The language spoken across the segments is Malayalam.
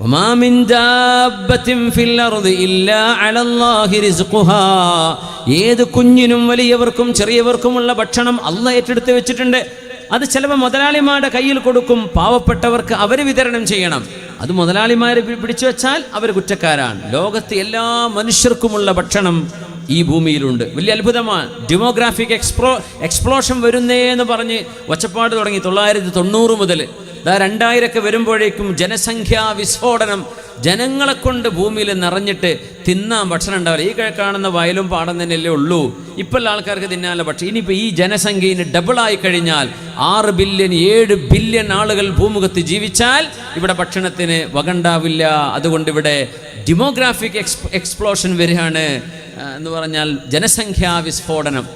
وما من دابة في الأرض إلا على الله رزقها ഏത് കുഞ്ഞിനും വലിയവർക്കും ചെറിയവർക്കുമുള്ള ഭക്ഷണം അല്ല ഏറ്റെടുത്ത് വെച്ചിട്ടുണ്ട് അത് ചിലപ്പോൾ മുതലാളിമാരുടെ കയ്യിൽ കൊടുക്കും പാവപ്പെട്ടവർക്ക് അവർ വിതരണം ചെയ്യണം അത് മുതലാളിമാർ പിടിച്ചു വെച്ചാൽ അവർ കുറ്റക്കാരാണ് ലോകത്ത് എല്ലാ മനുഷ്യർക്കുമുള്ള ഭക്ഷണം ഈ ഭൂമിയിലുണ്ട് വലിയ അത്ഭുതമാണ് ഡെമോഗ്രാഫിക് എക്സ്പ്ലോ എക്സ്പ്ലോഷൻ വരുന്നേ എന്ന് പറഞ്ഞ് ഒച്ചപ്പാട് തുടങ്ങി തൊള്ളായിരത്തി തൊണ്ണൂറ് മുതൽ ദാ രണ്ടായിരമൊക്കെ വരുമ്പോഴേക്കും ജനസംഖ്യാ വിസ്ഫോടനം. ജനങ്ങളെ കൊണ്ട് ഭൂമിയിൽ നിറഞ്ഞിട്ട് തിന്നാൻ ഭക്ഷണം ഉണ്ടാവില്ല. ഈ കാണുന്ന വയലും പാടം തന്നെയല്ലേ ഉള്ളൂ. ഇപ്പോൾ ആൾക്കാർക്ക് തിന്നാനുള്ള ഭക്ഷണം ഇനിയിപ്പോൾ ഈ ജനസംഖ്യ ഇനി ഡബിളായി കഴിഞ്ഞാൽ ആറ് ബില്യൺ ഏഴ് ബില്യൺ ആളുകൾ ഭൂമുഖത്ത് ജീവിച്ചാൽ ഇവിടെ ഭക്ഷണത്തിന് വകണ്ടാവില്ല. അതുകൊണ്ട് ഇവിടെ ഡെമോഗ്രാഫിക് എക്സ് എക്സ്പ്ലോഷൻ വരികയാണ് എന്ന് പറഞ്ഞാൽ ജനസംഖ്യാ വിസ്ഫോടനം.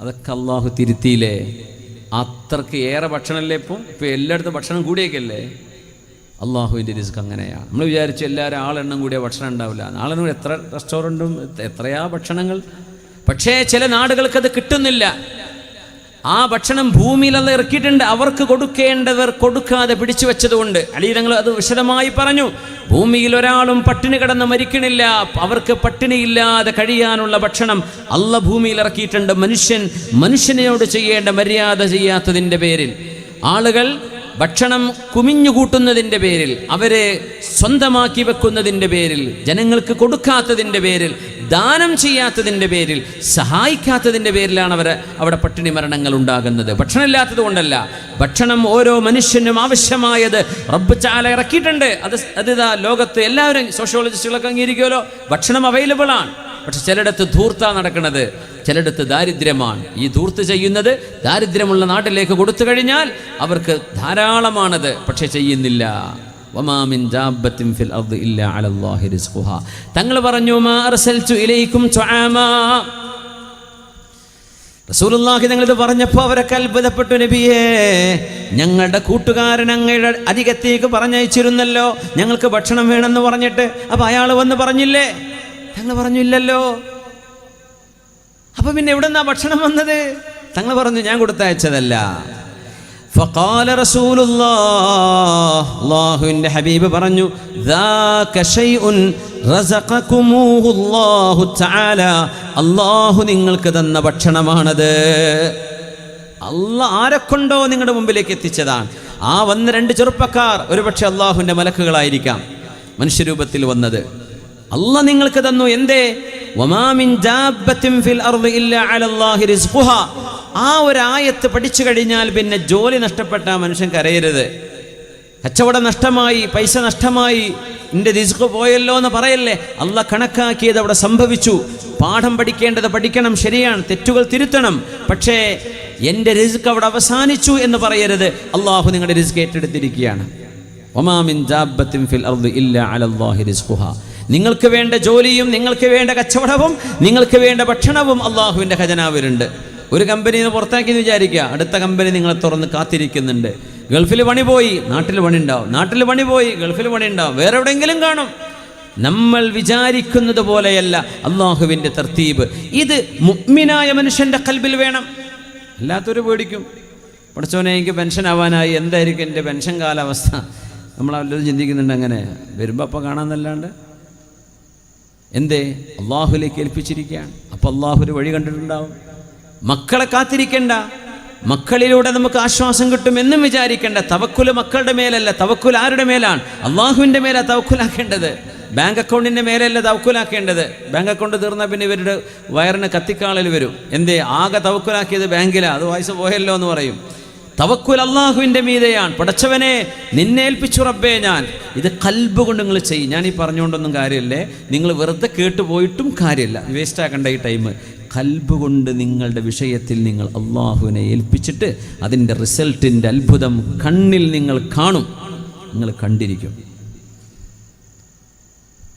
അതൊക്കെ അള്ളാഹു തിരുത്തിയില്ലേ? അത്രയ്ക്ക് ഏറെ ഭക്ഷണമല്ലേ ഇപ്പം? ഇപ്പം എല്ലായിടത്തും ഭക്ഷണം കൂടിയേക്കല്ലേ? അള്ളാഹുവിന്റെ റിസ്ക് അങ്ങനെയാണ്. നമ്മൾ വിചാരിച്ചു എല്ലാവരും ആളെണ്ണം കൂടിയ ഭക്ഷണം ഉണ്ടാവില്ല. ആളെണ്ണം എത്ര റെസ്റ്റോറന്റും എത്രയാ ഭക്ഷണങ്ങൾ? പക്ഷേ ചില നാടുകൾക്കത് കിട്ടുന്നില്ല. ആ ഭക്ഷണം ഭൂമിയിലല്ല ഇറക്കിയിട്ടുണ്ട്. അവർക്ക് കൊടുക്കേണ്ടവർ കൊടുക്കാതെ പിടിച്ചു വെച്ചതുകൊണ്ട്. അലീതങ്ങൾ അത് വിശദമായി പറഞ്ഞു. ഭൂമിയിൽ ഒരാളും പട്ടിണി കിടന്ന് മരിക്കണില്ല. അവർക്ക് പട്ടിണിയില്ലാതെ കഴിയാനുള്ള ഭക്ഷണം അല്ല ഭൂമിയിൽ ഇറക്കിയിട്ടുണ്ട്. മനുഷ്യൻ മനുഷ്യനോട് ചെയ്യേണ്ട മര്യാദ ചെയ്യാത്തതിന്റെ പേരിൽ. ആളുകൾ ഭക്ഷണം കുമിഞ്ഞുകൂട്ടുന്നതിന്റെ പേരിൽ അവരെ സ്വന്തമാക്കി വെക്കുന്നതിന്റെ പേരിൽ ജനങ്ങൾക്ക് കൊടുക്കാത്തതിന്റെ പേരിൽ ദാനം ചെയ്യാത്തതിന്റെ പേരിൽ സഹായിക്കാത്തതിന്റെ പേരിലാണ് അവർ അവിടെ പട്ടിണി മരണങ്ങൾ ഉണ്ടാകുന്നത്. ഭക്ഷണമില്ലാത്തത് കൊണ്ടല്ല. ഭക്ഷണം ഓരോ മനുഷ്യനും ആവശ്യമായത് റബ്ബ് ചാല ഇറക്കിയിട്ടുണ്ട്. അത് അത് ഇതാ ലോകത്ത് എല്ലാവരും സോഷ്യോളജിസ്റ്റുകളൊക്കെ അംഗീകരിക്കുമല്ലോ. ഭക്ഷണം അവൈലബിൾ ആണ്. പക്ഷെ ചിലയിടത്ത് ധൂർത്ത നടക്കുന്നത്. ചിലയിടത്ത് ദാരിദ്ര്യമാണ്. ഈ ധൂർത്ത് ചെയ്യുന്നത് ദാരിദ്ര്യമുള്ള നാട്ടിലേക്ക് കൊടുത്തു കഴിഞ്ഞാൽ അവർക്ക് ധാരാളമാണത് പക്ഷെ ചെയ്യുന്നില്ല. ഫിൽ ഇല്ല അലല്ലാഹി തങ്ങൾ പറഞ്ഞു മാ അർസൽതു ഇലൈക്കും തുആമാ. റസൂലുള്ളാഹി ഞങ്ങളിത് പറഞ്ഞപ്പോൾ അവരൊക്കെ അത്ഭുതപ്പെട്ടു നബിയേ ഞങ്ങളുടെ കൂട്ടുകാരൻ അങ്ങയുടെ അധികത്തേക്ക് പറഞ്ഞയച്ചിരുന്നല്ലോ ഞങ്ങൾക്ക് ഭക്ഷണം വേണമെന്ന് പറഞ്ഞിട്ട്. അപ്പൊ അയാൾ വന്ന് പറഞ്ഞില്ലേ? ഞങ്ങൾ പറഞ്ഞില്ലല്ലോ. അപ്പൊ പിന്നെ എവിടെന്നാ ഭക്ഷണം വന്നത്? തങ്ങൾ പറഞ്ഞു ഞാൻ കൊടുത്തയച്ചതല്ല. ഫഖാല അള്ളാഹുവിന്റെ ഹബീബ് പറഞ്ഞു അള്ളാഹു നിങ്ങൾക്ക് തന്ന ഭക്ഷണമാണത്. അല്ല ആരെക്കൊണ്ടോ നിങ്ങളുടെ മുമ്പിലേക്ക് എത്തിച്ചതാണ്. ആ വന്ന രണ്ട് ചെറുപ്പക്കാർ ഒരുപക്ഷെ അല്ലാഹുവിന്റെ മലക്കുകളായിരിക്കാം മനുഷ്യരൂപത്തിൽ വന്നത്. അല്ല നിങ്ങൾക്ക് തന്നു എന്തേ? ആ ഒരു ആയത്ത് പഠിച്ചു കഴിഞ്ഞാൽ പിന്നെ ജോലി നഷ്ടപ്പെട്ട മനുഷ്യൻ കരയരുത്. കച്ചവടം നഷ്ടമായി പൈസ നഷ്ടമായി എന്റെ റിസ്ക് പോയല്ലോ എന്ന് പറയല്ലേ? അല്ല കണക്കാക്കിയത് അവിടെ സംഭവിച്ചു. പാഠം പഠിക്കേണ്ടത് പഠിക്കണം ശരിയാണ്. തെറ്റുകൾ തിരുത്തണം. പക്ഷേ എന്റെ റിസ്ക് അവിടെ അവസാനിച്ചു എന്ന് പറയരുത്. അള്ളാഹു നിങ്ങളുടെ റിസ്ക് ഏറ്റെടുത്തിരിക്കുകയാണ്. ഒമാമിൻ ഫിൽ ഇല്ലാ അലല്ലാഹി റിസ്ഖുഹാ. നിങ്ങൾക്ക് വേണ്ട ജോലിയും നിങ്ങൾക്ക് വേണ്ട കച്ചവടവും നിങ്ങൾക്ക് വേണ്ട ഭക്ഷണവും അള്ളാഹുവിന്റെ ഖജനാവിലുണ്ട്. ഒരു കമ്പനിയിൽ പുറത്താക്കി വിചാരിക്കുക. അടുത്ത കമ്പനി നിങ്ങളെ തുറന്ന് കാത്തിരിക്കുന്നുണ്ട്. ഗൾഫിൽ പണി പോയി നാട്ടിൽ പണി ഉണ്ടാവും. നാട്ടിൽ പണി പോയി ഗൾഫിൽ പണി ഉണ്ടാവും. വേറെ എവിടെയെങ്കിലും കാണും. നമ്മൾ വിചാരിക്കുന്നത് പോലെയല്ല അള്ളാഹുവിന്റെ തർത്തീബ്. ഇത് മുഗ്മിനായ മനുഷ്യന്റെ കൽബിൽ വേണം. അല്ലാത്തൊരു പേടിക്കും. പഠിച്ചോനെ എനിക്ക് പെൻഷൻ ആവാനായി. എന്തായിരിക്കും എന്റെ പെൻഷൻ കാലാവസ്ഥ? നമ്മൾ അവരും ചിന്തിക്കുന്നുണ്ട് അങ്ങനെ. വരുമ്പോൾ അപ്പോൾ കാണാമെന്നല്ലാണ്ട് എന്തേ? അള്ളാഹുലേക്ക് ഏൽപ്പിച്ചിരിക്കുകയാണ്. അപ്പോൾ അള്ളാഹു ഒരു വഴി കണ്ടിട്ടുണ്ടാവും. മക്കളെ കാത്തിരിക്കേണ്ട. മക്കളിലൂടെ നമുക്ക് ആശ്വാസം കിട്ടും എന്നും വിചാരിക്കേണ്ട. തവക്കുൽ മക്കളുടെ മേലല്ല തവക്കുൽ ആരുടെ മേലാണ്? അള്ളാഹുവിന്റെ മേലാണ് തവക്കുലാക്കേണ്ടത്. ബാങ്ക് അക്കൗണ്ടിന്റെ മേലല്ല തവക്കുലാക്കേണ്ടത്. ബാങ്ക് അക്കൗണ്ട് തീർന്നാൽ പിന്നെ ഇവരുടെ വയറിന് കത്തിക്കാളിൽ വരും. എന്തേ? ആകെ തവക്കുലാക്കിയത് ബാങ്കിലാണ് അത് വയസ്സ് പോയല്ലോ എന്ന് പറയും. തവക്കുൽ അള്ളാഹുവിന്റെ മീതെയാണ്. പടച്ചവനെ നിന്നെ ഏൽപ്പിച്ചു റബ്ബേ ഞാൻ. ഇത് കൽബ് കൊണ്ട് നിങ്ങൾ ചെയ്യും. ഞാൻ ഈ പറഞ്ഞുകൊണ്ടൊന്നും കാര്യമില്ലേ? നിങ്ങൾ വെറുതെ കേട്ടു പോയിട്ടും കാര്യമില്ല. വേസ്റ്റ് ആക്കണ്ട ഈ ടൈം കൽബ് കൊണ്ട് നിങ്ങളുടെ വിഷയത്തിൽ നിങ്ങൾ അള്ളാഹുവിനെ ഏൽപ്പിച്ചിട്ട് അതിന്റെ റിസൾട്ടിന്റെ അത്ഭുതം കണ്ണിൽ നിങ്ങൾ കാണും. നിങ്ങൾ കണ്ടിരിക്കും.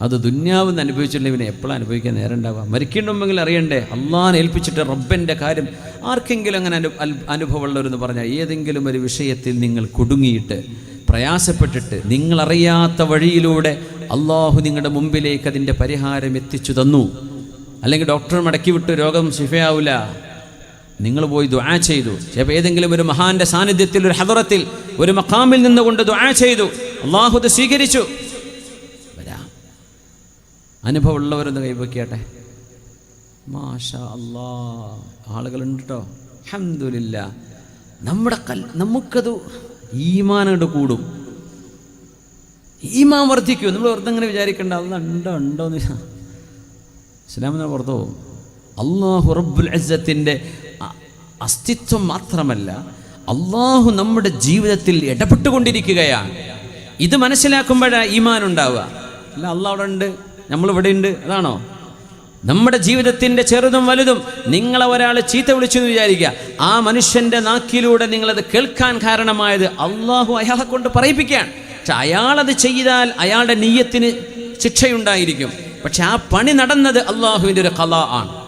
അത് ദുന്യാവെന്ന് അനുഭവിച്ചിട്ടുണ്ടെങ്കിൽ ഇവനെ എപ്പോഴും അനുഭവിക്കാൻ നേരം ഉണ്ടാവുക മരിക്കണമെങ്കിൽ അറിയണ്ടേ അള്ളാഹാൻ ഏൽപ്പിച്ചിട്ട് റബ്ബന്റെ കാര്യം. ആർക്കെങ്കിലും അങ്ങനെ അനു അനുഭവമുള്ളവരെന്ന് പറഞ്ഞാൽ ഏതെങ്കിലും ഒരു വിഷയത്തിൽ നിങ്ങൾ കുടുങ്ങിയിട്ട് പ്രയാസപ്പെട്ടിട്ട് നിങ്ങളറിയാത്ത വഴിയിലൂടെ അള്ളാഹു നിങ്ങളുടെ മുമ്പിലേക്ക് അതിന്റെ പരിഹാരം എത്തിച്ചു തന്നു. അല്ലെങ്കിൽ ഡോക്ടർ മടക്കി വിട്ട് രോഗം ശിഫയാവില്ല നിങ്ങൾ പോയി ദുആ ചെയ്തു. ചിലപ്പോൾ ഏതെങ്കിലും ഒരു മഹാന്റെ സാന്നിധ്യത്തിൽ ഒരു ഹദറത്തിൽ ഒരു മഖാമിൽ നിന്നുകൊണ്ട് ദുആ ചെയ്തു. അള്ളാഹു സ്വീകരിച്ചു. അനുഭവമുള്ളവരൊന്ന് കൈവയ്ക്കട്ടെ. മാഷ അല്ലാ ആളുകളുണ്ട് കേട്ടോ അഹമ്മദില്ല നമ്മുടെ കൽ നമുക്കത് ഈമാനോട് കൂടും. ഈമാൻ വർദ്ധിക്കും. നമ്മൾ വെറുതെ അങ്ങനെ വിചാരിക്കേണ്ട. അത് ഉണ്ടോ ഉണ്ടോ എന്ന് ഇസ്ലാമിനെ പുറത്തു അള്ളാഹു റബ്ബുൽ അസത്തിന്റെ അസ്തിത്വം മാത്രമല്ല അള്ളാഹു നമ്മുടെ ജീവിതത്തിൽ ഇടപെട്ടുകൊണ്ടിരിക്കുകയാണ്. ഇത് മനസ്സിലാക്കുമ്പോഴാണ് ഈമാൻ ഉണ്ടാവുക. അല്ല അള്ളാഹ് അവിടെ ഉണ്ട്. നമ്മളിവിടെ ഉണ്ട് അതാണോ? നമ്മുടെ ജീവിതത്തിന്റെ ചെറുതും വലുതും നിങ്ങളെ ഒരാൾ ചീത്ത വിളിച്ചു എന്ന് വിചാരിക്കുക. ആ മനുഷ്യന്റെ നാക്കിലൂടെ നിങ്ങളത് കേൾക്കാൻ കാരണമായത് അള്ളാഹു അയാളെ കൊണ്ട് പറയിപ്പിക്കുകയാണ്. പക്ഷെ അയാളത് ചെയ്താൽ അയാളുടെ നീയത്തിന് ശിക്ഷയുണ്ടായിരിക്കും. പക്ഷെ ആ പണി നടന്നത് അള്ളാഹുവിന്റെ ഒരു കല ആണ്.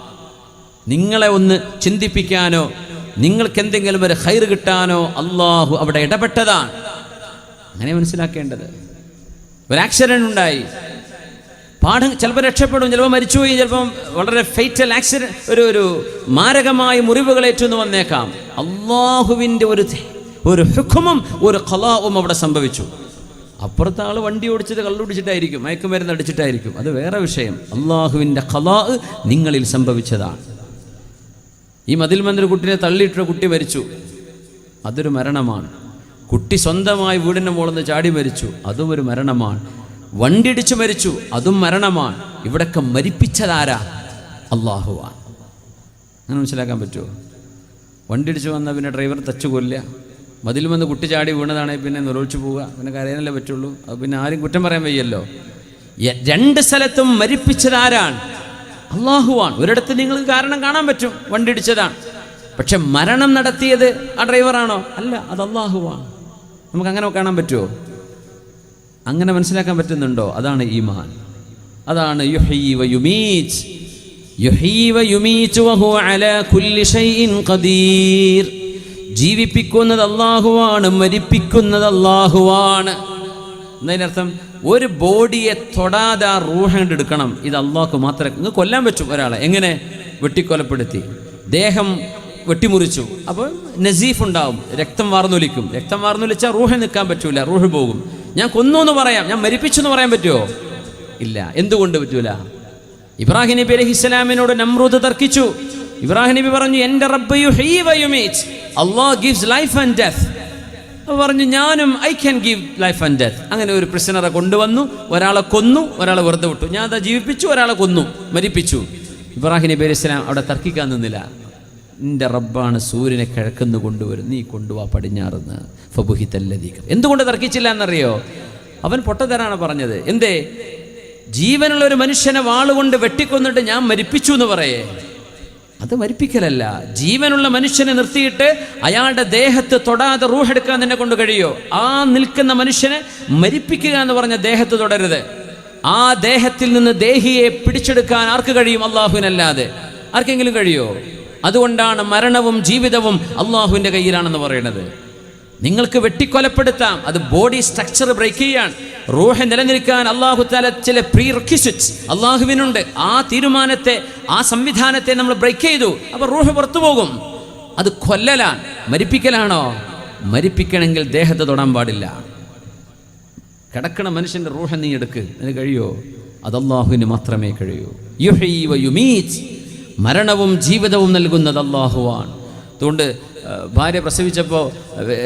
നിങ്ങളെ ഒന്ന് ചിന്തിപ്പിക്കാനോ നിങ്ങൾക്ക് എന്തെങ്കിലും ഒരു ഹൈർ കിട്ടാനോ അള്ളാഹു അവിടെ ഇടപെട്ടതാണ്. അങ്ങനെ മനസ്സിലാക്കേണ്ടത്. ഒരു ആക്സിഡന്റ് ഉണ്ടായി പാഠം ചിലപ്പോൾ രക്ഷപ്പെടും ചിലപ്പോൾ മരിച്ചുപോയി ചിലപ്പം വളരെ ഫെയ്റ്റൽ ആക്സിഡന്റ് ഒരു ഒരു മാരകമായ മുറിവുകളേറ്റു എന്ന് വന്നേക്കാം. അള്ളാഹുവിന്റെ ഒരു ഒരു ഹുഖുമും ഒരു കലാവും അവിടെ സംഭവിച്ചു. അപ്പുറത്തെ ആൾ വണ്ടി ഓടിച്ചത് കള്ളുടിച്ചിട്ടായിരിക്കും മയക്കുമരുന്ന് അടിച്ചിട്ടായിരിക്കും. അത് വേറെ വിഷയം. അള്ളാഹുവിന്റെ കലാ നിങ്ങളിൽ സംഭവിച്ചതാണ്. ഈ മതിൽ മന്ദിര കുട്ടിനെ തള്ളിയിട്ട കുട്ടി മരിച്ചു. അതൊരു മരണമാണ്. കുട്ടി സ്വന്തമായി വീടിന്റെ മുകളിൽ നിന്ന് ചാടി മരിച്ചു. അതും ഒരു മരണമാണ്. വണ്ടിയിടിച്ച് മരിച്ചു. അതും മരണമാണ്. ഇവിടൊക്കെ മരിപ്പിച്ചതാരാ? അള്ളാഹുവാണ് അങ്ങനെ മനസ്സിലാക്കാൻ പറ്റുമോ വണ്ടിടിച്ചു വന്ന പിന്നെ ഡ്രൈവർ തച്ചു കൊല്ല മതിൽ വന്ന് കുട്ടി ചാടി വീണതാണെങ്കിൽ പിന്നെ നിറൊഴിച്ചു പോവുക. പിന്നെ കരയാനല്ലേ പറ്റുള്ളൂ. അത് പിന്നെ ആരും കുറ്റം പറയാൻ വയ്യല്ലോ. രണ്ട് സ്ഥലത്തും മരിപ്പിച്ചതാരാണ്? അള്ളാഹുവാണ് ഒരിടത്ത് നിങ്ങൾക്ക് കാരണം കാണാൻ പറ്റും. വണ്ടി ഇടിച്ചതാണ് പക്ഷെ മരണം നടത്തിയത് ആ ഡ്രൈവറാണോ? അല്ല അത് അള്ളാഹുവാണ് നമുക്ക് അങ്ങനെ കാണാൻ പറ്റുമോ അങ്ങനെ മനസ്സിലാക്കാൻ പറ്റുന്നുണ്ടോ? അതാണ് ഈമാൻ. അതാണ് യുഹീവ യുഹീവ കുല്ലി ഷൈഇൻ ഖദീർ. ജീവിപ്പിക്കുന്നത് അള്ളാഹുവാണ് മരിപ്പിക്കുന്നത് അള്ളാഹുവാണ് എന്നതിനർത്ഥം ഒരു ബോഡിയെ തൊടാതെ ആ റൂഹ എടുക്കണം. ഇത് അള്ളാഹ്ക്ക് മാത്രമേ കൊല്ലാൻ പറ്റും ഒരാളെ. എങ്ങനെ? വെട്ടിക്കൊലപ്പെടുത്തി. ദേഹം വെട്ടിമുറിച്ചു. അപ്പോൾ നസീഫ് ഉണ്ടാവും. രക്തം വാർന്നൊലിക്കും. രക്തം വാർന്നൊലിച്ചാൽ റൂഹ നിൽക്കാൻ പറ്റൂല. റൂഹ് പോകും. ഞാൻ കൊന്നു എന്ന് പറയാം. ഞാൻ മരിപ്പിച്ചു എന്ന് പറയാൻ പറ്റുമോ ഇല്ല. എന്തുകൊണ്ട് പറ്റൂല? ഇബ്രാഹിം നബി അലഹി ഇസ്ലാമിനോട് നമ്രൂദ് തർക്കിച്ചു. ഇബ്രാഹിം നബി പറഞ്ഞു എന്റെ റബ്ബ് ഗിവ്സ് ലൈഫ് ആൻഡ് ഡെത്ത്. പറഞ്ഞു ഞാനും I can give life and death. അങ്ങനെ ഒരു പ്രിസണറെ കൊണ്ടുവന്നു. ഒരാളെ കൊന്നു. ഒരാളെ വെറുതെ വിട്ടു. ഞാൻ അതാ ജീവിപ്പിച്ചു. ഒരാളെ കൊന്നു. മരിപ്പിച്ചു. ഇബ്രാഹിം നബി അലൈഹി ഇസ്ലാം അവിടെ തർക്കിക്കാൻ നിന്നില്ല. നിന്റെ റബ്ബാണ് സൂര്യനെ കിഴക്കുന്ന് കൊണ്ടുവരും നീ കൊണ്ടുവാ പടിഞ്ഞാറുന്ന്. ഫബുഹിത്തല്ലതീകം എന്തുകൊണ്ട് തർക്കിച്ചില്ല എന്നറിയോ? അവൻ പൊട്ടതരാണ് പറഞ്ഞത്. എന്തേ? ജീവനുള്ള ഒരു മനുഷ്യനെ വാളുകൊണ്ട് വെട്ടിക്കൊന്നിട്ട് ഞാൻ മരിപ്പിച്ചു എന്ന് പറയേ. അത് മരിപ്പിക്കലല്ല. ജീവനുള്ള മനുഷ്യനെ നിർത്തിയിട്ട് അയാളുടെ ദേഹത്ത് തൊടാതെ റൂഹെടുക്കാൻ നിന്നെ കൊണ്ട് കഴിയോ? ആ നിൽക്കുന്ന മനുഷ്യനെ മരിപ്പിക്കുക എന്ന് പറഞ്ഞ ദേഹത്ത് തുടരുത്. ആ ദേഹത്തിൽ നിന്ന് ദേഹിയെ പിടിച്ചെടുക്കാൻ ആർക്ക് കഴിയും? അള്ളാഹുവിനല്ലാതെ ആർക്കെങ്കിലും കഴിയോ? അതുകൊണ്ടാണ് മരണവും ജീവിതവും അള്ളാഹുവിന്റെ കയ്യിലാണെന്ന് പറയുന്നത്. നിങ്ങൾക്ക് വെട്ടിക്കൊലപ്പെടുത്താം. അത് ബോഡി സ്ട്രക്ചർ ബ്രേക്ക് ചെയ്യാൻ റൂഹ നിലനിൽക്കാൻ അള്ളാഹു താല ചില പ്രീ റിക്വിസിറ്റ്സ് അള്ളാഹുവിനുണ്ട്. ആ തീരുമാനത്തെ ആ സംവിധാനത്തെ നമ്മൾ ബ്രേക്ക് ചെയ്തു. അപ്പോൾ റൂഹ പുറത്തു പോകും. അത് കൊല്ലലാൻ മരിപ്പിക്കലാണോ? മരിപ്പിക്കണമെങ്കിൽ ദേഹത്ത് തൊടാൻ പാടില്ല. കിടക്കണ മനുഷ്യന്റെ റൂഹ നീ എടുക്ക്. അതിന് കഴിയോ? അത് അള്ളാഹുവിന് മാത്രമേ കഴിയൂ. യുഹീ വ മരണവും ജീവിതവും നൽകുന്നത് അള്ളാഹുവാണ് അതുകൊണ്ട് ഭാര്യ പ്രസവിച്ചപ്പോൾ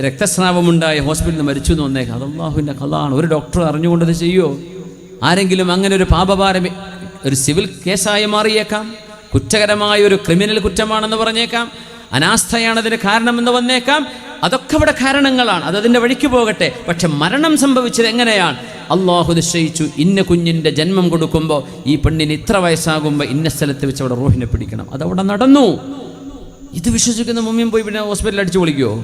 രക്തസ്രാവമുണ്ടായ ഹോസ്പിറ്റലിൽ നിന്ന് മരിച്ചു എന്ന് വന്നേക്കാം. അത് അള്ളാഹുവിന്റെ കഥയാണ് ഒരു ഡോക്ടർ അറിഞ്ഞുകൊണ്ടത് ചെയ്യുമോ ആരെങ്കിലും അങ്ങനെ ഒരു പാപഭാരം ഒരു സിവിൽ കേസായി മാറിയേക്കാം. കുറ്റകരമായ ഒരു ക്രിമിനൽ കുറ്റമാണെന്ന് പറഞ്ഞേക്കാം. അനാസ്ഥയാണതിന് കാരണമെന്ന് വന്നേക്കാം. അതൊക്കെ അവിടെ കാരണങ്ങളാണ്. അത് അതിന്റെ വഴിക്ക് പോകട്ടെ. പക്ഷെ മരണം സംഭവിച്ചത് എങ്ങനെയാണ്? അള്ളാഹു നിശ്ചയിച്ചു. ഇന്ന കുഞ്ഞിന്റെ ജന്മം കൊടുക്കുമ്പോൾ ഈ പെണ്ണിന് ഇത്ര വയസ്സാകുമ്പോൾ ഇന്ന സ്ഥലത്ത് വെച്ച് അവിടെ റൂഹിനെ പിടിക്കണം. അതവിടെ നടന്നു. ഇത് വിശ്വസിക്കുന്ന മുമ്മിയും പോയി പിന്നെ ഹോസ്പിറ്റലിൽ അടിച്ചു വിളിക്കുമോ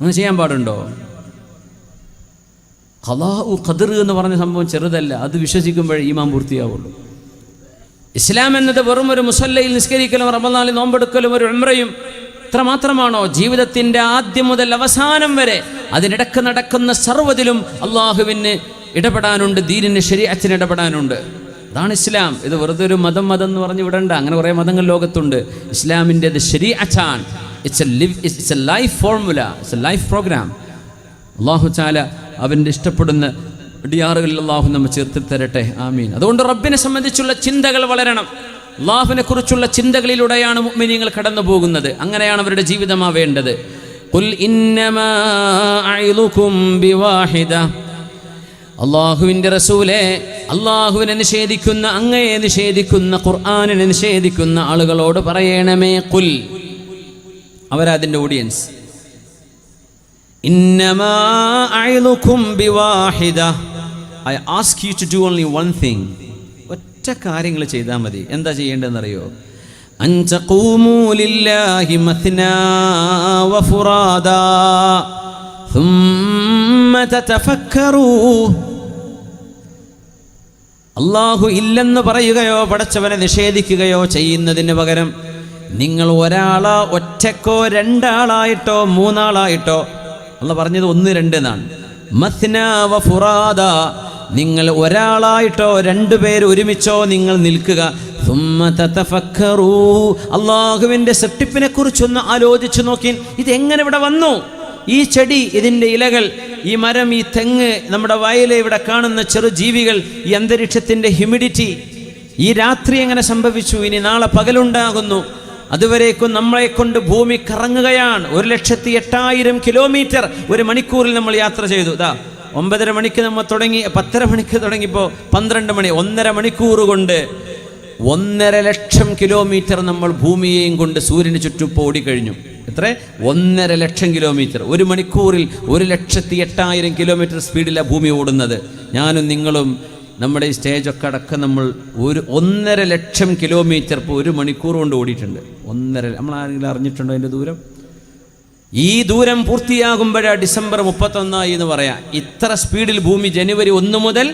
അങ്ങനെ ചെയ്യാൻ പാടുണ്ടോ? ഖലാഉ ഖദർ എന്ന് പറഞ്ഞ സംഭവം ചെറുതല്ല. അത് വിശ്വസിക്കുമ്പോഴേ ഈമാൻ പൂർത്തിയാവുള്ളൂ. ഇസ്ലാം എന്നത് വെറും ഒരു മുസല്ലയിൽ നിസ്കരിക്കലും റമദാനിൽ നോമ്പെടുക്കലും ഒരു ഉമ്രയും ഇത്ര മാത്രമാണോ ജീവിതത്തിന്റെ ആദ്യം മുതൽ അവസാനം വരെ അതിനിടക്ക് നടക്കുന്ന സർവതിലും അള്ളാഹുവിന് ഇടപെടാനുണ്ട് ദീനിന് ശരീരത്തിന് ഇടപെടാനുണ്ട്. അതാണ് ഇസ്ലാം. ഇത് വെറുതെ ഒരു മതം മതം എന്ന് പറഞ്ഞ് വിടണ്ട. അങ്ങനെ കുറേ മതങ്ങൾ ലോകത്തുണ്ട്. ഇസ്ലാമിന്റെ അത് it's a live it's a life formula it's a life programme അള്ളാഹു ചാല അവന്റെ ഇഷ്ടപ്പെടുന്ന ഡിയാറുകളിൽ അള്ളാഹു നമ്മെ ചേർത്തി തരട്ടെ. ആമീൻ. അതുകൊണ്ട് റബ്ബിനെ സംബന്ധിച്ചുള്ള ചിന്തകൾ വളരണം. അള്ളാഹുവിനെ കുറിച്ചുള്ള ചിന്തകളിലൂടെയാണ് മുഅ്മിനീങ്ങൾ കടന്നു പോകുന്നത് അങ്ങനെയാണ് അവരുടെ അഇദുകും ബിവാഹിദ. അള്ളാഹുവിന്റെ റസൂലെ അള്ളാഹുവിനെ നിഷേധിക്കുന്ന അങ്ങയെ നിഷേധിക്കുന്ന ഖുർആാനിനെ നിഷേധിക്കുന്ന ആളുകളോട് പറയണമേ കുൽ അവരതിന്റെ ഓഡിയൻസ്. ഇന്നമാ അഇദുകും ബിവാഹിദ. I ask you to do only one thing ഒറ്റ കാര്യങ്ങൾ ചെയ്താൽ മതി. എന്താ ചെയ്യേണ്ടതെന്നറിയോ? അള്ളാഹു ഇല്ലെന്ന് പറയുകയോ പടച്ചവനെ നിഷേധിക്കുകയോ ചെയ്യുന്നതിന് പകരം നിങ്ങൾ ഒരാളോ ഒറ്റക്കോ രണ്ടാളായിട്ടോ മൂന്നാളായിട്ടോ? അള്ള പറഞ്ഞത് ഒന്ന് രണ്ട് എന്നാണ്. മസ്ന ഫുറാദ. നിങ്ങൾ ഒരാളായിട്ടോ രണ്ടുപേർ ഒരുമിച്ചോ നിങ്ങൾ നിൽക്കുക. അള്ളാഹുവിന്റെ സെട്ടിപ്പിനെ കുറിച്ചൊന്ന് ആലോചിച്ചു നോക്കി. ഇത് എങ്ങനെ ഇവിടെ വന്നു? ഈ ചെടി ഇതിന്റെ ഇലകൾ ഈ മരം ഈ തെങ്ങ് നമ്മുടെ വയലെ ഇവിടെ കാണുന്ന ചെറു ജീവികൾ ഈ അന്തരീക്ഷത്തിന്റെ ഹ്യൂമിഡിറ്റി ഈ രാത്രി എങ്ങനെ സംഭവിച്ചു? ഇനി നാളെ പകലുണ്ടാകുന്നു. അതുവരേക്കും നമ്മളെ കൊണ്ട് ഭൂമി കറങ്ങുകയാണ്. ഒരു ലക്ഷത്തി എട്ടായിരം കിലോമീറ്റർ ഒരു മണിക്കൂറിൽ നമ്മൾ യാത്ര ചെയ്തു. ഇതാ ഒമ്പതര മണിക്ക് നമ്മൾ തുടങ്ങി പത്തര മണിക്ക് തുടങ്ങിയപ്പോൾ പന്ത്രണ്ട് മണി ഒന്നര മണിക്കൂർ കൊണ്ട് ഒന്നര ലക്ഷം കിലോമീറ്റർ നമ്മൾ ഭൂമിയെയും കൊണ്ട് സൂര്യന് ചുറ്റും ഓടിക്കഴിഞ്ഞു എത്ര? ഒന്നര ലക്ഷം കിലോമീറ്റർ. ഒരു മണിക്കൂറിൽ ഒരു ലക്ഷത്തി എട്ടായിരം കിലോമീറ്റർ സ്പീഡിലാണ് ഭൂമി ഓടുന്നത്. ഞാനും നിങ്ങളും നമ്മുടെ ഈ സ്റ്റേജൊക്കെ അടക്കം നമ്മൾ ഒരു ഒന്നര ലക്ഷം കിലോമീറ്റർ ഇപ്പോൾ ഒരു മണിക്കൂർ കൊണ്ട് ഓടിയിട്ടുണ്ട്. ഒന്നര നമ്മൾ ആരെങ്കിലും അറിഞ്ഞിട്ടുണ്ടോ അതിന്റെ ദൂരം? ഈ ദൂരം പൂർത്തിയാകുമ്പോഴാണ് ഡിസംബർ മുപ്പത്തൊന്നായി എന്ന് പറയാം. ഇത്ര സ്പീഡിൽ ഭൂമി ജനുവരി ഒന്ന് മുതൽ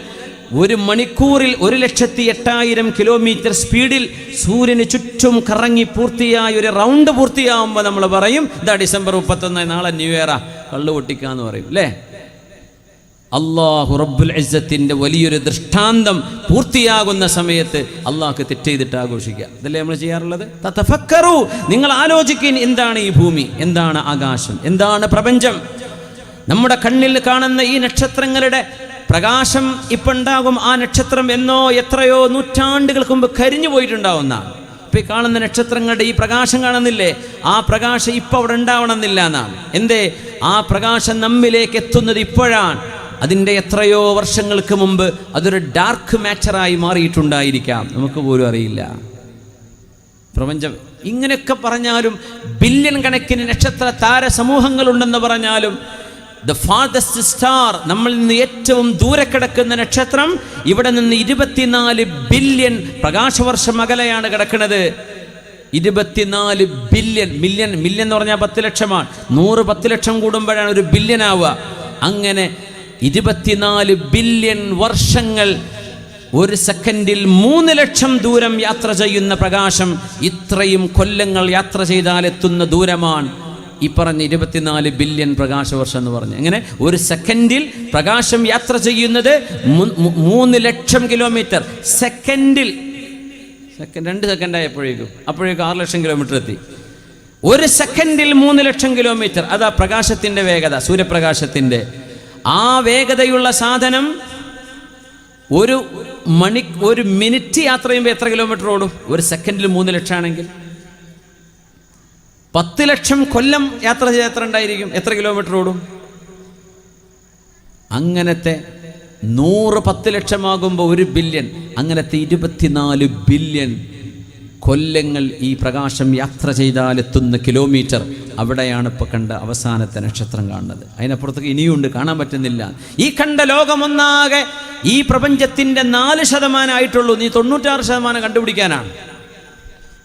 ഒരു മണിക്കൂറിൽ ഒരു ലക്ഷത്തി എട്ടായിരം കിലോമീറ്റർ സ്പീഡിൽ സൂര്യന് ചുറ്റും കറങ്ങി പൂർത്തിയായ ഒരു റൗണ്ട് പൂർത്തിയാകുമ്പോൾ നമ്മൾ പറയും ഇതാ ഡിസംബർ മുപ്പത്തൊന്ന് നാളെ ന്യൂ ഇയറാ കള്ളു പൊട്ടിക്കാന്ന് പറയും അല്ലേ അള്ളാഹു റബ്ബുൽ ഇസ്സത്തിന്റെ വലിയൊരു ദൃഷ്ടാന്തം പൂർത്തിയാകുന്ന സമയത്ത് അള്ളാഹ്ക്ക് തെറ്റ് ചെയ്തിട്ട് ആഘോഷിക്കുക. ഇതല്ലേ നമ്മൾ ചെയ്യാറുള്ളത്? തതഫക്കറു. നിങ്ങൾ ആലോചിക്കൻ എന്താണ് ഈ ഭൂമി? എന്താണ് ആകാശം? എന്താണ് പ്രപഞ്ചം? നമ്മുടെ കണ്ണിൽ കാണുന്ന ഈ നക്ഷത്രങ്ങളുടെ പ്രകാശം ഇപ്പം ഉണ്ടാകും ആ നക്ഷത്രം എന്നോ എത്രയോ നൂറ്റാണ്ടുകൾക്ക് മുമ്പ് കരിഞ്ഞു പോയിട്ടുണ്ടാവുന്ന. ഇപ്പം ഈ കാണുന്ന നക്ഷത്രങ്ങളുടെ ഈ പ്രകാശം കാണുന്നില്ലേ? ആ പ്രകാശം ഇപ്പം അവിടെ ഉണ്ടാവണമെന്നില്ല എന്നാണ്. എന്തേ? ആ പ്രകാശം നമ്മിലേക്ക് എത്തുന്നത് ഇപ്പോഴാണ്. അതിന്റെ എത്രയോ വർഷങ്ങൾക്ക് മുമ്പ് അതൊരു ഡാർക്ക് മാറ്ററായി മാറിയിട്ടുണ്ടായിരിക്കാം. നമുക്ക് പോലും അറിയില്ല. പ്രപഞ്ചം ഇങ്ങനെയൊക്കെ പറഞ്ഞാലും ബില്യൺ കണക്കിന് നക്ഷത്ര താര സമൂഹങ്ങളുണ്ടെന്ന് പറഞ്ഞാലും ദ ഫാദസ്റ്റ് സ്റ്റാർ നമ്മളിൽ നിന്ന് ഏറ്റവും ദൂരെ കിടക്കുന്ന നക്ഷത്രം ഇവിടെ നിന്ന് ഇരുപത്തിനാല് ബില്യൺ പ്രകാശവർഷം അകലെയാണ് കിടക്കുന്നത്. ഇരുപത്തിനാല് ബില്യൺ മില്യൺ മില്യൺ എന്ന് പറഞ്ഞാൽ പത്ത് ലക്ഷമാണ്. നൂറ് പത്ത് ലക്ഷം കൂടുമ്പോഴാണ് ഒരു ബില്യൺ ആവുക. അങ്ങനെ ഇരുപത്തിനാല് ബില്യൺ വർഷങ്ങൾ ഒരു സെക്കൻഡിൽ മൂന്ന് ലക്ഷം ദൂരം യാത്ര ചെയ്യുന്ന പ്രകാശം ഇത്രയും കൊല്ലങ്ങൾ യാത്ര ചെയ്താൽ എത്തുന്ന ദൂരമാണ്. ഈ പറഞ്ഞ ഇരുപത്തിനാല് ബില്യൺ പ്രകാശവർഷം എന്ന് പറഞ്ഞു. അങ്ങനെ ഒരു സെക്കൻഡിൽ പ്രകാശം യാത്ര ചെയ്യുന്നത് മൂന്ന് ലക്ഷം കിലോമീറ്റർ. സെക്കൻഡിൽ. സെക്കൻഡ് രണ്ട് സെക്കൻഡ് ആയപ്പോഴേക്കും. അപ്പോഴേക്കും ആറ് ലക്ഷം കിലോമീറ്റർ എത്തി. ഒരു സെക്കൻഡിൽ മൂന്ന് ലക്ഷം കിലോമീറ്റർ. അതാ പ്രകാശത്തിന്റെ വേഗത സൂര്യപ്രകാശത്തിന്റെ. ആ വേഗതയുള്ള സാധനം ഒരു മണി ഒരു മിനിറ്റ് യാത്ര ചെയ്യുമ്പോൾ എത്ര കിലോമീറ്റർ ഓടും? ഒരു സെക്കൻഡിൽ മൂന്ന് ലക്ഷം ആണെങ്കിൽ പത്ത് ലക്ഷം കൊല്ലം യാത്ര ചെയ്ത് എത്ര ഉണ്ടായിരിക്കും? എത്ര കിലോമീറ്റർ ഓടും? അങ്ങനത്തെ നൂറ് പത്ത് ലക്ഷമാകുമ്പോൾ ഒരു ബില്യൺ അങ്ങനത്തെ ഇരുപത്തിനാല് ബില്യൺ കൊല്ലങ്ങൾ ഈ പ്രകാശം യാത്ര ചെയ്താലെത്തുന്ന കിലോമീറ്റർ അവിടെയാണ് ഇപ്പോൾ കണ്ട അവസാനത്തെ നക്ഷത്രം കാണുന്നത്. അതിനപ്പുറത്തേക്ക് ഇനിയുണ്ട് കാണാൻ പറ്റുന്നില്ല. ഈ കണ്ട ലോകമൊന്നാകെ ഈ പ്രപഞ്ചത്തിന്റെ നാല് ശതമാനമായിട്ടുള്ളൂ നീ തൊണ്ണൂറ്റാറ് ശതമാനം കണ്ടുപിടിക്കാനാണ്.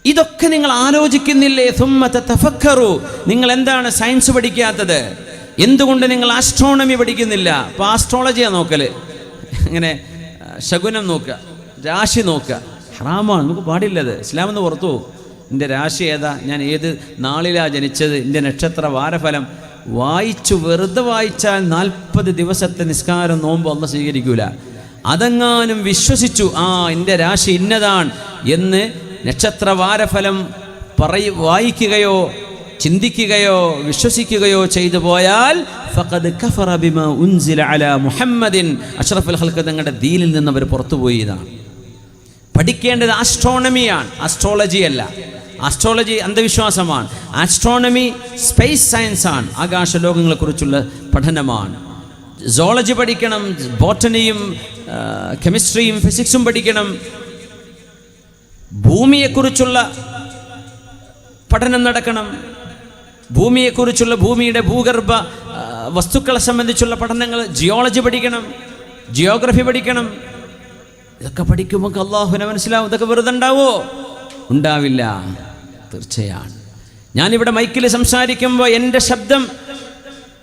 ഇതൊക്കെ നിങ്ങൾ ആലോചിക്കുന്നില്ലേ? സുമ്മത്തെ തഫക്കറു നിങ്ങൾ എന്താണ് സയൻസ് പഠിക്കാത്തത്? എന്തുകൊണ്ട് നിങ്ങൾ ആസ്ട്രോണമി പഠിക്കുന്നില്ല? അപ്പോൾ ആസ്ട്രോളജിയാണ് നോക്കൽ. ഇങ്ങനെ ആ, ശകുനം നോക്കുക രാശി നോക്കുക. ഹറാമാണ്. നമുക്ക് പാടില്ലത് ഇസ്ലാം എന്ന് പുറത്തു പോകും എന്റെ രാശി ഏതാ? ഞാൻ ഏത് നാളിലാണ് ജനിച്ചത്? എന്റെ നക്ഷത്ര വാരഫലം വായിച്ചു വെറുതെ വായിച്ചാൽ നാൽപ്പത് ദിവസത്തെ നിസ്കാരം നോമ്പ് ഒന്ന് സ്വീകരിക്കൂല. അതെങ്ങാനും വിശ്വസിച്ചു ആ എന്റെ രാശി ഇന്നതാണ് എന്ന് നക്ഷത്ര വാരഫലം പറയ വായിക്കുകയോ ചിന്തിക്കുകയോ വിശ്വസിക്കുകയോ ചെയ്തു പോയാൽ ഫഖദ് കഫറ ബിമാ ഉൻസില മുഹമ്മദിൻ. അഷ്റഫുൽ ഹൽക്ക് തങ്ങളുടെ ദീനിൽ നിന്ന് അവർ പുറത്തുപോയി ഇതാണ്. പഠിക്കേണ്ടത് ആസ്ട്രോണമിയാണ് ആസ്ട്രോളജി അല്ല. ആസ്ട്രോളജി അന്ധവിശ്വാസമാണ്. ആസ്ട്രോണമി സ്പേസ് സയൻസ് ആണ്. ആകാശ ലോകങ്ങളെക്കുറിച്ചുള്ള പഠനമാണ്. സോളജി പഠിക്കണം ബോട്ടണിയും കെമിസ്ട്രിയും ഫിസിക്സും പഠിക്കണം. ഭൂമിയെക്കുറിച്ചുള്ള പഠനം നടക്കണം. ഭൂമിയെക്കുറിച്ചുള്ള ഭൂമിയുടെ ഭൂഗർഭ വസ്തുക്കളെ സംബന്ധിച്ചുള്ള പഠനങ്ങൾ ജിയോളജി പഠിക്കണം. ജിയോഗ്രഫി പഠിക്കണം. ഇതൊക്കെ പഠിക്കുമ്പോൾ അള്ളാഹുവിനെ മനസ്സിലാവും. ഇതൊക്കെ വെറുതെ ഉണ്ടാവോ? ഉണ്ടാവില്ല. തീർച്ചയാണ്. ഞാനിവിടെ മൈക്കിൽ സംസാരിക്കുമ്പോൾ എന്റെ ശബ്ദം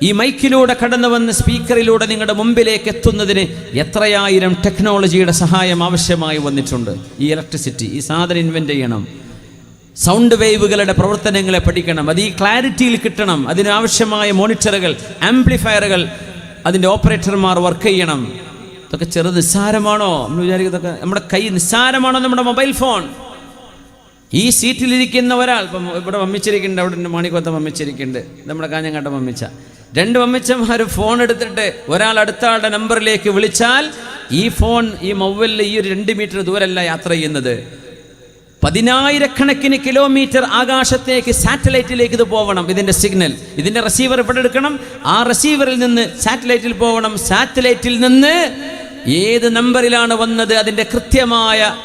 ഈ മൈക്കിലൂടെ കടന്നു വന്ന് സ്പീക്കറിലൂടെ നിങ്ങളുടെ മുമ്പിലേക്ക് എത്തുന്നതിന് എത്രയായിരം ടെക്നോളജിയുടെ സഹായം ആവശ്യമായി വന്നിട്ടുണ്ട്. ഈ ഇലക്ട്രിസിറ്റി ഈ സാധനം ഇൻവെന്റ് ചെയ്യണം. സൗണ്ട് വേവുകളുടെ പ്രവർത്തനങ്ങളെ പഠിക്കണം. അത് ഈ ക്ലാരിറ്റിയിൽ കിട്ടണം. അതിനാവശ്യമായ മോണിറ്ററുകൾ ആംപ്ലിഫയറുകൾ അതിന്റെ ഓപ്പറേറ്റർമാർ വർക്ക് ചെയ്യണം. ഇതൊക്കെ ചെറു നിസ്സാരമാണോ നമ്മൾ വിചാരിക്കുന്നതൊക്കെ നമ്മുടെ കൈ നിസ്സാരമാണോ നമ്മുടെ മൊബൈൽ ഫോൺ? ഈ സീറ്റിലിരിക്കുന്ന ഒരാൾ ഇപ്പം ഇവിടെ വമ്മിച്ചിരിക്കുന്നുണ്ട് അവിടെ എന്റെ മാണിക്കോത്ത വമ്മിച്ചിരിക്കുന്നുണ്ട്. നമ്മുടെ കാഞ്ഞങ്ങാട്ട വമ്മിച്ച. രണ്ട് വമ്മിച്ചന്മാർ ഫോൺ എടുത്തിട്ട് ഒരാൾ അടുത്ത ആളുടെ നമ്പറിലേക്ക് വിളിച്ചാൽ ഈ ഫോൺ ഈ മൊബൈലിൽ ഈ ഒരു രണ്ട് മീറ്റർ ദൂരല്ല യാത്ര ചെയ്യുന്നത്. പതിനായിരക്കണക്കിന് കിലോമീറ്റർ ആകാശത്തേക്ക് സാറ്റലൈറ്റിലേക്ക് ഇത് പോകണം ഇതിന്റെ സിഗ്നൽ. ഇതിന്റെ റിസീവർ ഇവിടെ എടുക്കണം. ആ റിസീവറിൽ നിന്ന് സാറ്റലൈറ്റിൽ പോകണം സാറ്റലൈറ്റിൽ നിന്ന് ഏത് നമ്പറിലാണ് വന്നത് അതിന്റെ കൃത്യമായ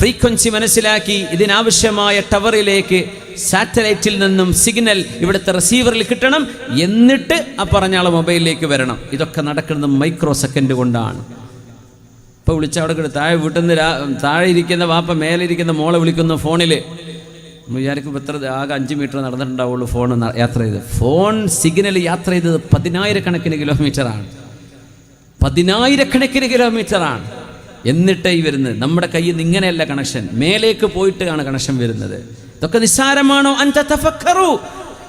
ഫ്രീക്വൻസി മനസ്സിലാക്കി ഇതിനാവശ്യമായ ടവറിലേക്ക് സാറ്റലൈറ്റിൽ നിന്നും സിഗ്നൽ ഇവിടുത്തെ റിസീവറിൽ കിട്ടണം. എന്നിട്ട് ആ പറഞ്ഞ ആൾ മൊബൈലിലേക്ക് വരണം. ഇതൊക്കെ നടക്കുന്നത് മൈക്രോ സെക്കൻഡ് കൊണ്ടാണ്. ഇപ്പോൾ വിളിച്ച അവിടെ കിട്ടും താഴെ വീട്ടിൽ നിന്ന് താഴെ ഇരിക്കുന്ന വാപ്പ മേലെ ഇരിക്കുന്ന മോളെ വിളിക്കുന്ന ഫോണിൽ വിചാരിക്കും എത്ര ആകെ അഞ്ച് മീറ്റർ നടന്നിട്ടുണ്ടാവുള്ളൂ ഫോൺ യാത്ര ചെയ്ത്. ഫോൺ സിഗ്നൽ യാത്ര ചെയ്തത് പതിനായിരക്കണക്കിന് കിലോമീറ്ററാണ്. പതിനായിരക്കണക്കിന് കിലോമീറ്ററാണ്. എന്നിട്ടേ ഈ വരുന്നത്. നമ്മുടെ കയ്യിൽ നിന്ന് ഇങ്ങനെയല്ല കണക്ഷൻ. മേലേക്ക് പോയിട്ടാണ് കണക്ഷൻ വരുന്നത്. ഇതൊക്കെ നിസ്സാരമാണോ? തഫക്കറു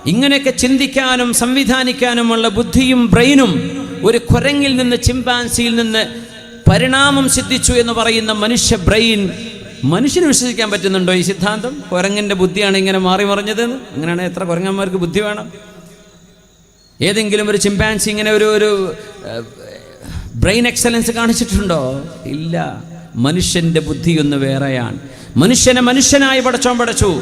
ഇങ്ങനെയൊക്കെ ചിന്തിക്കാനും സംവിധാനിക്കാനുമുള്ള ബുദ്ധിയും ബ്രെയിനും ഒരു കുരങ്ങിൽ നിന്ന് ചിമ്പാൻസിയിൽ നിന്ന് പരിണാമം സിദ്ധിച്ചു എന്ന് പറയുന്ന മനുഷ്യ ബ്രെയിൻ മനുഷ്യന് വിശ്വസിക്കാൻ പറ്റുന്നുണ്ടോ ഈ സിദ്ധാന്തം? കുരങ്ങന്റെ ബുദ്ധിയാണ് ഇങ്ങനെ മാറി മറിഞ്ഞതെന്ന്? അങ്ങനെയാണ് എത്ര കുരങ്ങന്മാർക്ക് ബുദ്ധി വേണം? ഏതെങ്കിലും ഒരു ചിമ്പാൻസി ഇങ്ങനെ ഒരു ഒരു ബ്രെയിൻ എക്സലൻസ് കാണിച്ചിട്ടുണ്ടോ? ഇല്ല. മനുഷ്യന്റെ ബുദ്ധിയൊന്ന് വേറെയാണ്. മനുഷ്യനെ മനുഷ്യനായി പടച്ചോൻ പടച്ചു.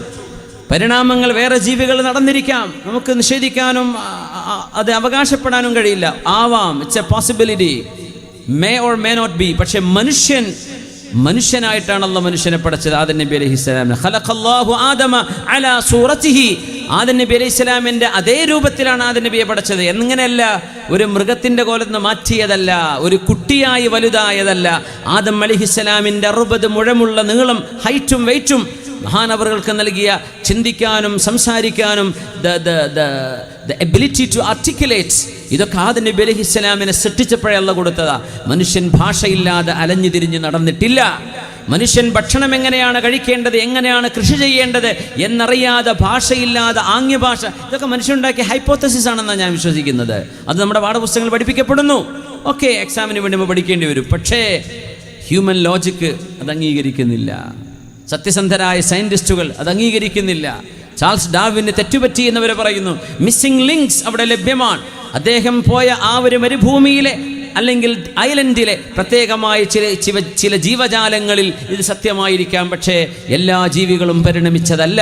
പരിണാമങ്ങൾ വേറെ ജീവികൾ നടന്നിരിക്കാം. നമുക്ക് നിഷേധിക്കാനും അത് അവകാശപ്പെടാനും കഴിയില്ല. ആവാം. It's a possibility may or may not be പക്ഷെ മനുഷ്യൻ മനുഷ്യനായിട്ടാണല്ലോ മനുഷ്യനെ പടച്ചത്. ആദൻ നബി അലൈഹി സ്വലാമിനെ. ആദൻ നബി അലൈഹി സ്വലാമിന്റെ അതേ രൂപത്തിലാണ് ആദൻ നബിയെ പടച്ചത്. എങ്ങനെയല്ല? ഒരു മൃഗത്തിന്റെ കോലത്ത് മാറ്റിയതല്ല. ഒരു കുട്ടിയായി വലുതായതല്ല. ആദം അലിഹിസ്സലാമിന്റെ അറുപത് മുഴമുള്ള നീളം ഹൈറ്റും വെയിറ്റും മഹാനവറുകൾക്ക് നൽകിയ ചിന്തിക്കാനും സംസാരിക്കാനും ദ എബിലിറ്റി ടു ആർട്ടിക്കുലേറ്റ് ഇതൊക്കെ ആദ്യ നബി അലൈഹി ഇസ്ലാമിനെ സൃഷ്ടിച്ചപ്പോഴല്ല കൊടുത്തതാ. മനുഷ്യൻ ഭാഷയില്ലാതെ അലഞ്ഞു തിരിഞ്ഞ് നടന്നിട്ടില്ല. മനുഷ്യൻ ഭക്ഷണം എങ്ങനെയാണ് കഴിക്കേണ്ടത് എങ്ങനെയാണ് കൃഷി ചെയ്യേണ്ടത് എന്നറിയാതെ ഭാഷയില്ലാതെ ആംഗ്യഭാഷ. ഇതൊക്കെ മനുഷ്യനുണ്ടാക്കിയ ഹൈപ്പോത്തസിസ് ആണെന്നാണ് ഞാൻ വിശ്വസിക്കുന്നത്. അത് നമ്മുടെ പാഠപുസ്തകങ്ങൾ പഠിപ്പിക്കപ്പെടുന്നു. ഓക്കെ എക്സാമിന് വേണ്ടി പഠിക്കേണ്ടി വരും. പക്ഷേ ഹ്യൂമൻ ലോജിക്ക് അത് അംഗീകരിക്കുന്നില്ല. സത്യസന്ധരായ സയന്റിസ്റ്റുകൾ അത് അംഗീകരിക്കുന്നില്ല. ചാൾസ് ഡാവിന് തെറ്റുപറ്റി എന്നവരെ പറയുന്നു. മിസ്സിംഗ് ലിങ്ക്സ് അവിടെ ലഭ്യമാണ്. അദ്ദേഹം പോയ ആ ഒരു മരുഭൂമിയിലെ അല്ലെങ്കിൽ ഐലൻഡിലെ പ്രത്യേകമായ ചില ചില ജീവജാലങ്ങളിൽ ഇത് സത്യമായിരിക്കാം. പക്ഷേ എല്ലാ ജീവികളും പരിണമിച്ചതല്ല.